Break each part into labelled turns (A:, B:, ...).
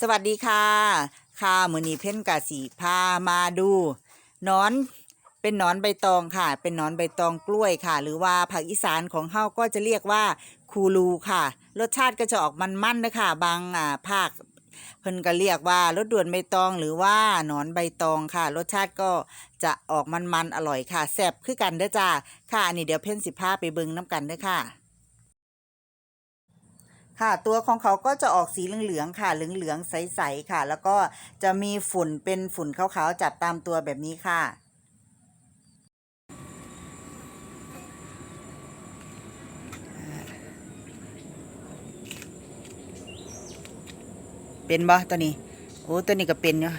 A: สวัสดีค่ะ ค่ะมือนีเพ่นกะสีพามาดูนอนเป็นนอนใบตองค่ะ เป็นนอนใบตองกล้วยค่ะ หรือว่าภาคอีสานของเฮาก็จะเรียกว่าคูลูค่ะ รสชาติก็จะออกมันๆนะคะบางอ่าภาคเพิ่นก็เรียกว่ารสด่วนใบตองหรือว่าหนอนใบตองค่ะ รสชาติก็จะออกมันๆอร่อยค่ะแซ่บคือกันเด้อจ้าค่ะอันนี้เดี๋ยวเพ่นสิพาไปเบิ่งน้ำกันเด้อค่ะ ค่ะ ตัวของเขาก็จะออกสีเหลืองๆค่ะ เหลืองๆใสๆค่ะ แล้วก็จะมีฝุ่นเป็นฝุ่นขาวๆจับตามตัวแบบนี้ค่ะเป็นบ่ตัวนี้ โอ้ ตัวนี้ก็เป็นเนาะ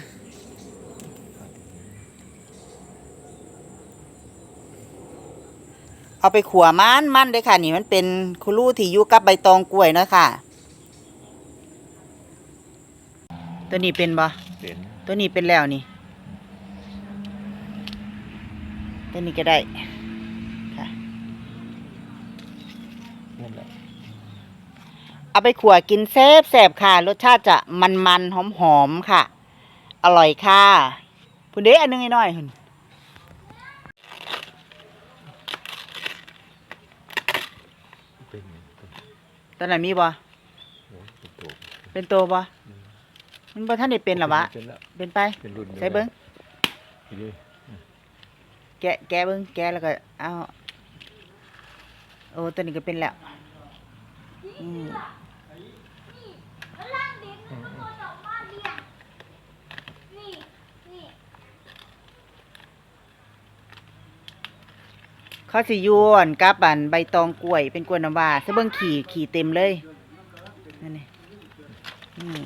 A: เอาไปขัวมันมันเลยค่ะ นี่มันเป็นคุรูที่อยู่กับใบตองกล้วยเนาะค่ะ ตัวนี้เป็นบ่
B: เป็น
A: ตัวนี้เป็นแล้วนี่ ตัวนี้ก็ได้ค่ะ
B: นั่นแหละ
A: เอาไปขัวกินแซ่บแซบๆค่ะ รสชาติจะมันมันหอมหอมๆค่ะ อร่อยค่ะพุ่นเด้อันหนึงน้อยๆหุ่น
B: เป็นเป็น
A: ตอนไหนนมีบ่
B: โอ้เป็นตัว
A: เป็นตัวบ่ มันบ่ท่านได้เป็นหรอวะ
B: เป็นแล้ว
A: เป็นไป
B: เป็นรุ่นดียว
A: ใส่เบิ้ง
B: อีนี่
A: แกะแกะเบิ้งแกะแล้วก็เอาโอ้ตัวนี้ก็เป็นแล้วอืม
C: ล่างดินมันก็ตัวออกมาเรียงนี่นี่
A: เขาสิยวนกับอันใบตองกล้วยเป็นกล้วยน้ำว้าซะเบิ่งขี่ขี่เต็มเลยนั่นนี่นี่